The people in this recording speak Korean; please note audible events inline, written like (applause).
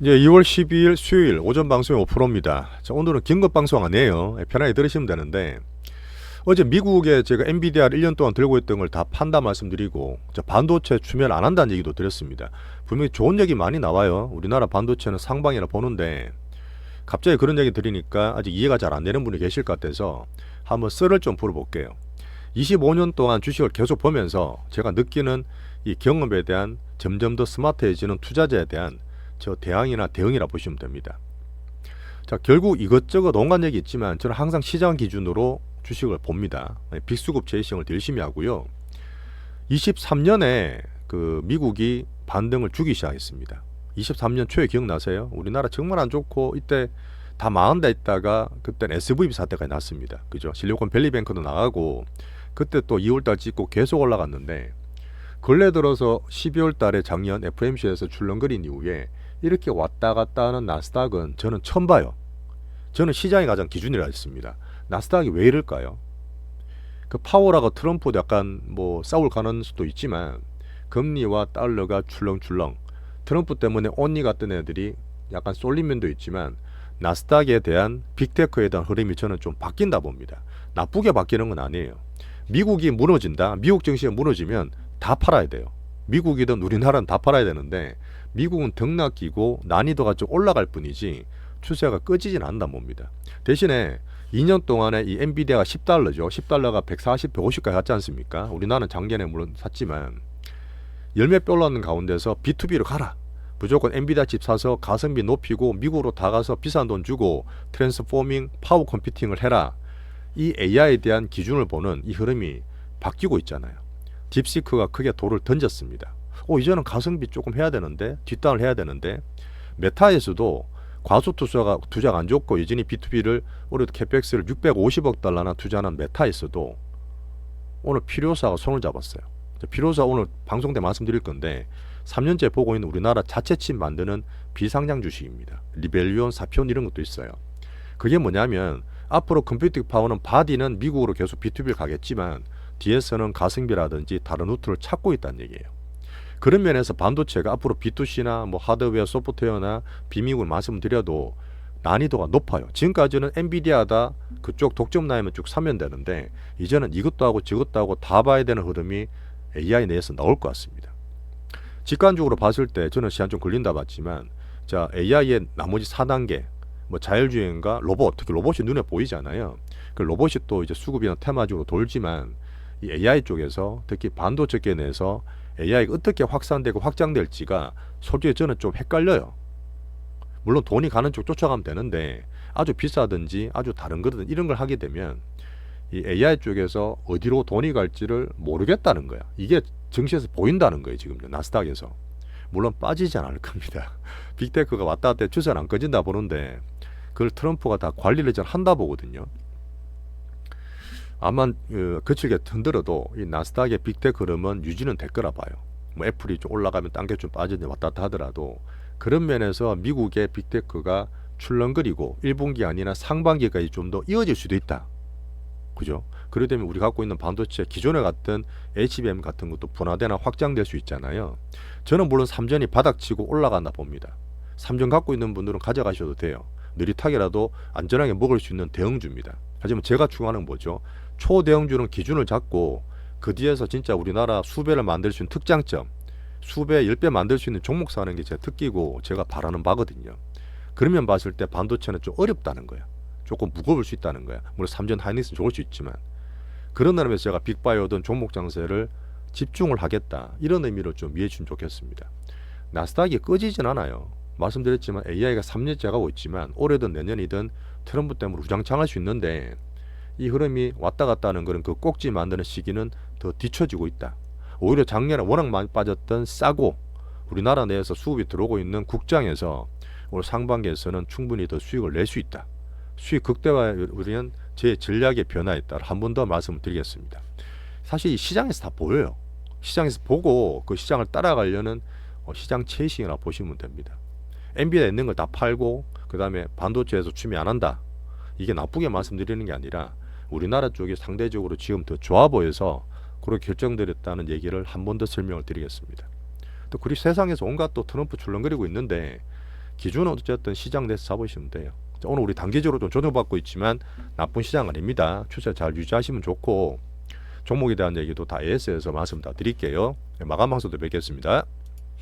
이제 2월 12일 수요일 오전 방송이 5%입니다. 자, 오늘은 긴급 방송 아니에요. 예, 편하게 들으시면 되는데 어제 미국에 제가 엔비디아를 1년 동안 들고 있던 걸 다 판다 말씀드리고 자, 반도체 추멸 안 한다는 얘기도 드렸습니다. 분명히 좋은 얘기 많이 나와요. 우리나라 반도체는 상방이라 보는데 갑자기 그런 얘기 드리니까 아직 이해가 잘 안 되는 분이 계실 것 같아서 한번 썰을 좀 풀어볼게요. 25년 동안 주식을 계속 보면서 제가 느끼는 이 경험에 대한 점점 더 스마트해지는 투자자에 대한 저 대항이나 대응이라 보시면 됩니다. 자, 결국 이것저것 온갖 얘기 있지만 저는 항상 시장 기준으로 주식을 봅니다. 네, 빅수급 제시형을 열심히 하고요. 23년에 그 미국이 반등을 주기 시작했습니다. 23년 초에 기억나세요? 우리나라 정말 안 좋고 이때 다 망한다 있다가 그때는 SVB 사태가 났습니다. 그죠? 실리콘 밸리뱅크도 나가고 그때 또 2월달 찍고 계속 올라갔는데 근래 들어서 12월 달에 작년 FMC에서 출렁거린 이후에 이렇게 왔다 갔다 하는 나스닥은 저는 처음 봐요. 저는 시장이 가장 기준이라 했습니다. 나스닥이 왜 이럴까요? 그 파워라고 트럼프도 약간 뭐 싸울 가능성도 있지만 금리와 달러가 출렁출렁 트럼프 때문에 언니 같은 애들이 약간 쏠린 면도 있지만 나스닥에 대한 빅테크에 대한 흐름이 저는 좀 바뀐다 봅니다. 나쁘게 바뀌는 건 아니에요. 미국이 무너진다. 미국 증시가 무너지면 다 팔아야 돼요. 미국이든 우리나라는 다 팔아야 되는데 미국은 등락기고 난이도가 좀 올라갈 뿐이지 추세가 꺼지진 않는다 봅니다. 대신에 2년 동안에 이 엔비디아가 10달러죠. 10달러가 140, 150까지 갔지 않습니까? 우리나라는 작년에 물론 샀지만 열몇 배 올라는 가운데서 B2B로 가라. 무조건 엔비디아 칩 사서 가성비 높이고 미국으로 다 가서 비싼 돈 주고 트랜스포밍 파워 컴퓨팅을 해라. 이 AI에 대한 기준을 보는 이 흐름이 바뀌고 있잖아요. 딥시크가 크게 돌을 던졌습니다. 어, 이제는 가성비 조금 해야 되는데 뒷단을 해야 되는데 메타에서도 과소 투자가 투자가 안 좋고 여전히 B2B를 올해도 캐펙스를 650억 달러나 투자하는 메타에서도 오늘 필요사가 손을 잡았어요. 필요사 오늘 방송 때 말씀드릴 건데 3년째 보고 있는 우리나라 자체 칩 만드는 비상장 주식입니다. 리벨리온, 사피온 이런 것도 있어요. 그게 뭐냐면 앞으로 컴퓨팅 파워는 바디는 미국으로 계속 B2B를 가겠지만 뒤에서는 가성비라든지 다른 루트를 찾고 있다는 얘기예요. 그런 면에서 반도체가 앞으로 B2C나 뭐 하드웨어, 소프트웨어나 비미국을 말씀드려도 난이도가 높아요. 지금까지는 엔비디아다 그쪽 독점 라인만 쭉 사면 되는데 이제는 이것도 하고 저것도 하고 다 봐야 되는 흐름이 AI 내에서 나올 것 같습니다. 직관적으로 봤을 때 저는 시간 좀 걸린다 봤지만 자 AI의 나머지 4단계 뭐 자율주행과 로봇 특히 로봇이 눈에 보이잖아요. 그 로봇이 또 이제 수급이나 테마적으로 돌지만 이 AI 쪽에서 특히 반도체계 내에서 AI가 어떻게 확산되고 확장될지가 솔직히 저는 좀 헷갈려요. 물론 돈이 가는 쪽 쫓아가면 되는데 아주 비싸든지 아주 다른 거든 이런 걸 하게 되면 이 AI 쪽에서 어디로 돈이 갈지를 모르겠다는 거야. 이게 증시에서 보인다는 거예요, 지금 나스닥에서. 물론 빠지지 않을 겁니다. (laughs) 빅테크가 왔다 갔다 추세는 안 꺼진다 보는데 그걸 트럼프가 다 관리를 잘 한다 보거든요. 아마 어, 거칠게 흔들어도 이 나스닥의 빅테크 흐름은 유지는 될 거라 봐요. 뭐 애플이 좀 올라가면 딴 게 좀 빠지는 왔다 갔다 하더라도 그런 면에서 미국의 빅테크가 출렁거리고 1분기 아니나 상반기까지 좀 더 이어질 수도 있다. 그죠? 그러되면 우리 갖고 있는 반도체 기존에 같은 HBM 같은 것도 분화되나 확장될 수 있잖아요. 저는 물론 삼전이 바닥치고 올라간다 봅니다. 삼전 갖고 있는 분들은 가져가셔도 돼요. 느릿하게라도 안전하게 먹을 수 있는 대형주입니다. 하지만 제가 추구하는 뭐죠? 초대형주는 기준을 잡고 그 뒤에서 진짜 우리나라 수배를 만들 수 있는 특장점, 수배, 열배 만들 수 있는 종목 사는 게 제 특기고 제가 바라는 바거든요. 그러면 봤을 때 반도체는 좀 어렵다는 거야. 조금 무거울 수 있다는 거야. 물론 삼전 하이닉스는 좋을 수 있지만 그런 나라에서 제가 빅바이오든 종목 장세를 집중을 하겠다 이런 의미로 좀 이해해 주면 좋겠습니다. 나스닥이 꺼지진 않아요. 말씀드렸지만 AI가 3년째 가고 있지만 올해든 내년이든 트럼프 때문에 우장창할 수 있는데 이 흐름이 왔다 갔다 하는 그런 그 꼭지 만드는 시기는 더 뒤처지고 있다. 오히려 작년에 워낙 많이 빠졌던 싸고 우리나라 내에서 수급이 들어오고 있는 국장에서 올 상반기에서는 충분히 더 수익을 낼 수 있다. 수익 극대화에 우리는 제 전략의 변화에 따라 한 번 더 말씀을 드리겠습니다. 사실 이 시장에서 다 보여요. 시장에서 보고 그 시장을 따라가려는 어, 시장 체이싱이라 보시면 됩니다. 엔비디아 있는 걸 다 팔고 그 다음에 반도체에서 취미 안 한다. 이게 나쁘게 말씀드리는 게 아니라 우리나라 쪽이 상대적으로 지금 더 좋아 보여서 그렇게 결정드렸다는 얘기를 한 번 더 설명을 드리겠습니다. 또 그리 세상에서 온갖 또 트럼프 출렁거리고 있는데 기준은 어쨌든 시장 내에서 잡으시면 돼요. 자, 오늘 우리 단기적으로 좀 조정받고 있지만 나쁜 시장 아닙니다. 추세 잘 유지하시면 좋고 종목에 대한 얘기도 다 AS에서 말씀 다 드릴게요. 네, 마감 방송도 뵙겠습니다.